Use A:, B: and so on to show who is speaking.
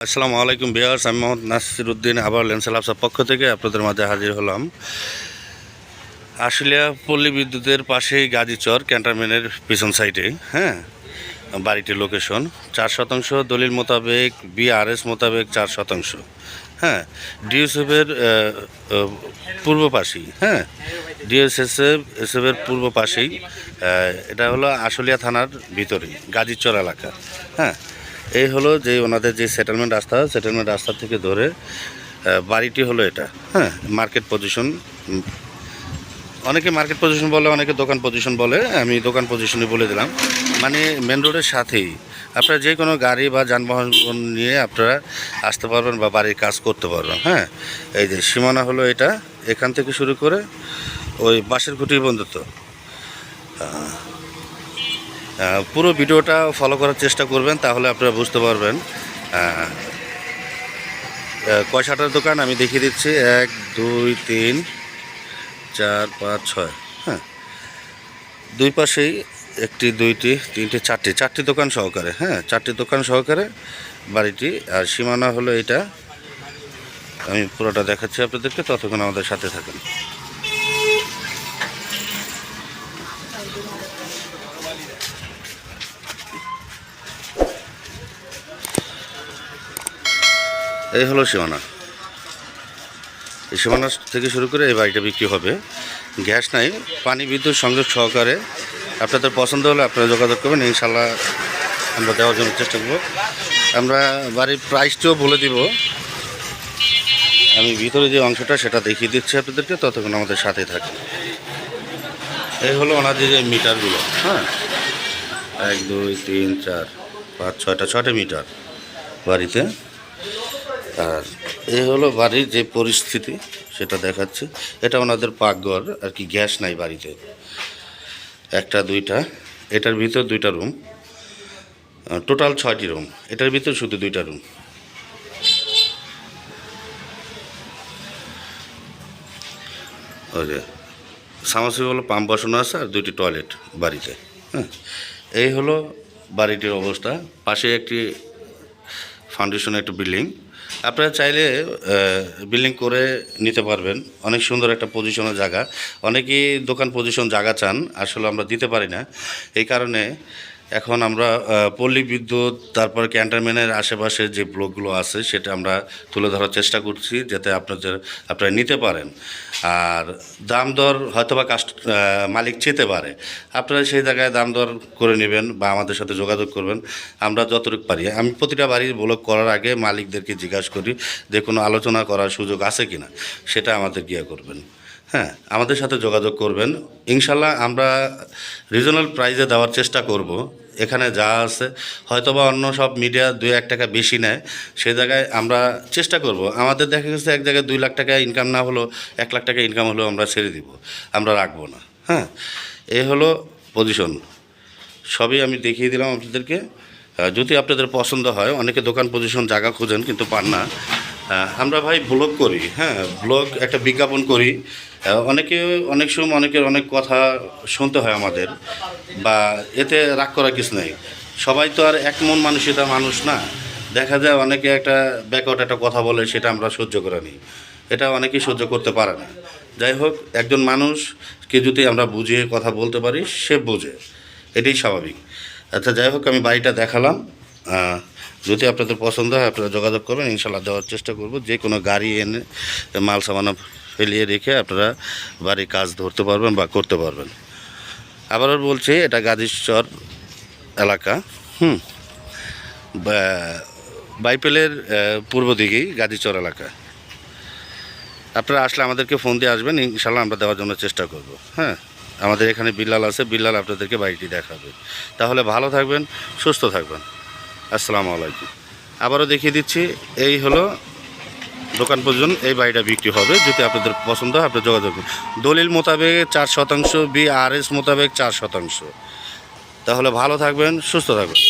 A: আসসালামু আলাইকুম বিয়ার্স আমি মোহাম্মদ নাসির উদ্দিন আবার লেন্সাল আফসার পক্ষ থেকে আপনাদের মাঝে হাজির হলাম। আশুলিয়া পল্লী বিদ্যুতের পাশেই গাজীচর ক্যান্টনমেন্টের পিছন সাইডে হ্যাঁ? বাড়িটির লোকেশন চার শতাংশ দলিল মোতাবেক বিআরএস মোতাবেক চার শতাংশ হ্যাঁ? ডিএসএফের পূর্ব পাশেই হ্যাঁ? ডিএসএসএফ এসএফের পূর্ব পাশেই এটা হলো আশুলিয়া থানার ভিতরে গাজীচর এলাকা হ্যাঁ? এই হলো যে ওনাদের যে সেটেলমেন্ট রাস্তা সেটেলমেন্ট রাস্তা থেকে ধরে বাড়িটি হলো এটা হ্যাঁ মার্কেট পজিশন অনেকে মার্কেট পজিশন বলে, অনেকে দোকান পজিশন বলে, আমি দোকান পজিশনে বলে দিলাম। মানে মেন রোডের সাথেই। আপনারা যে কোনো গাড়ি বা যানবাহন নিয়ে আপনারা আসতে পারবেন বা বাড়ির কাজ করতে পারবেন হ্যাঁ। এই যে সীমানা হলো এটা, এখান থেকে শুরু করে ওই বাঁশের খুঁটির বন্ধুত্ব পুরো ভিডিওটা ফলো করার চেষ্টা করবেন, তাহলে আপনারা বুঝতে পারবেন। কয় শাটার দোকান? আমি দেখিয়ে দিচ্ছি। এক, দুই, তিন, চার, পাঁচ, ছয়। হ্যাঁ। দুই পাশেই একটি, দুইটি, তিনটি, চারটি। চারটি দোকান সহকারে। হ্যাঁ চারটি দোকান সহকারে বাড়িটি। আর সীমানা হলো এটা আমি পুরোটা দেখাচ্ছি আপনাদেরকে, ততক্ষণ আমাদের সাথে থাকেন। এই হলো সীমানা। এই সীমানা থেকে শুরু করে এই বাড়িটা বিক্রি হবে। গ্যাস নাই, পানি, বিদ্যুৎ সংযোগ সহকারে আপনাদের পছন্দ হলে আপনারা যোগাযোগ করবেন ইনশাল্লাহ আমরা দেওয়ার জন্য চেষ্টা করব। আমরা বাড়ির প্রাইসটিও বলে দিব। আমি ভিতরে যে অংশটা সেটা দেখিয়ে দিচ্ছি আপনাদেরকে, ততক্ষণ আমাদের সাথে থাকে এই হলো ওনাদের যে মিটারগুলো হ্যাঁ? এক, দুই, তিন, চার, পাঁচ, ছয়টা ছটা মিটার বাড়িতে। আর এ হলো বাড়ির যে পরিস্থিতি, সেটা দেখাচ্ছে। এটা ওনাদের পাকঘর, আর কি গ্যাস নাই বাড়িতে। একটা, দুইটা, এটার ভিতর দুইটা রুম। টোটাল ছয়টি রুম। এটার ভিতর শুধু দুইটা রুম। ওই যে সামাসিবল পাম্প বসানো আছে আর দুইটি টয়লেট বাড়িতে। হ্যাঁ এই হলো বাড়িটির অবস্থা। পাশে একটি ফাউন্ডেশনের একটা বিল্ডিং। আপনারা চাইলে বিল্ডিং করে নিতে পারবেন। অনেক সুন্দর একটা পজিশনের জায়গা। অনেকেই দোকান পজিশন জায়গা চান। আসলে আমরা দিতে পারি না। এই কারণে এখন আমরা পল্লী বিদ্যুৎ, তারপর ক্যান্টনমেন্টের আশেপাশে যে ব্লকগুলো আছে, সেটা আমরা তুলে ধরার চেষ্টা করছি, যাতে আপনাদের, আপনারা নিতে পারেন। আর দাম দর হয়তো বা কাস্ট মালিক চেতে পারে। আপনারা সেই জায়গায় দাম দর করে নেবেন বা আমাদের সাথে যোগাযোগ করবেন। আমরা যতটুকু পারি। আমি প্রতিটা বাড়ির ব্লক করার আগে মালিকদেরকে জিজ্ঞাসা করি যে কোনো আলোচনা করার সুযোগ আছে কিনা, সেটা আমাদের গিয়ে করবেন। হ্যাঁ আমাদের সাথে যোগাযোগ করবেন। ইনশাল্লাহ আমরা রিজনাল প্রাইজে দেওয়ার চেষ্টা করব। এখানে যা আছে, হয়তোবা অন্য সব মিডিয়া দুই এক টাকা বেশি নেয় সেই জায়গায় আমরা চেষ্টা করব। আমাদের দেখা গেছে এক জায়গায় দুই লাখ টাকা ইনকাম না হলো এক লাখ টাকা ইনকাম হলেও আমরা ছেড়ে দিব। আমরা রাখব না। হ্যাঁ এ হলো পজিশন সবই আমি দেখিয়ে দিলাম আপনাদেরকে। যদি আপনাদের পছন্দ হয়, অনেকে দোকান পজিশন জায়গা খুঁজেন, কিন্তু পান না। আমরা ভাই ব্লগ করি হ্যাঁ ব্লগ একটা বিজ্ঞাপন করি। অনেকে, অনেক সময় অনেকের অনেক কথা শুনতে হয় আমাদের, বা এতে রাগ করা কিছু নেই। সবাই তো আর এক মন মানসিকতা মানুষ না। দেখা যায় অনেকে একটা ব্যাকআউট একটা কথা বলে, সেটা আমরা সহ্য করে নিই। এটা অনেকেই সহ্য করতে পারে না। যাই হোক, একজন মানুষকে যদি আমরা বুঝিয়ে কথা বলতে পারি, সে বোঝে। এটাই স্বাভাবিক। আচ্ছা যাই হোক, আমি বাড়িটা দেখালাম। যদি আপনাদের পছন্দ হয়, আপনারা যোগাযোগ করবেন ইনশাল্লাহ দেওয়ার চেষ্টা করব। যে কোনো গাড়ি এনে মাল সামানা ফেলিয়ে রেখে আপনারা বাড়ির কাজ ধরতে পারবেন বা করতে পারবেন। আবারও বলছি, এটা গাজীশ্বর এলাকা, হুম বাইপেলের পূর্ব দিকেই গাজীচর এলাকা। আপনারা আসলে আমাদেরকে ফোন দিয়ে আসবেন ইনশাল্লাহ আমরা দেওয়ার জন্য চেষ্টা করব হ্যাঁ। আমাদের এখানে বিল্লাল আছে, বিল্লাল আপনাদেরকে বাড়িটি দেখাবে। তাহলে ভালো থাকবেন, সুস্থ থাকবেন। আসসালামু আলাইকুম। আবারও দেখিয়ে দিচ্ছি, এই হলো দোকান পর্যন্ত এই বাড়িটা বিক্রি হবে, যদি আপনাদের পছন্দ হয় আপনার যোগাযোগ করুন। দলিল মোতাবেক চার শতাংশ বি আর এস মোতাবেক চার শতাংশ। তাহলে ভালো থাকবেন, সুস্থ থাকবেন।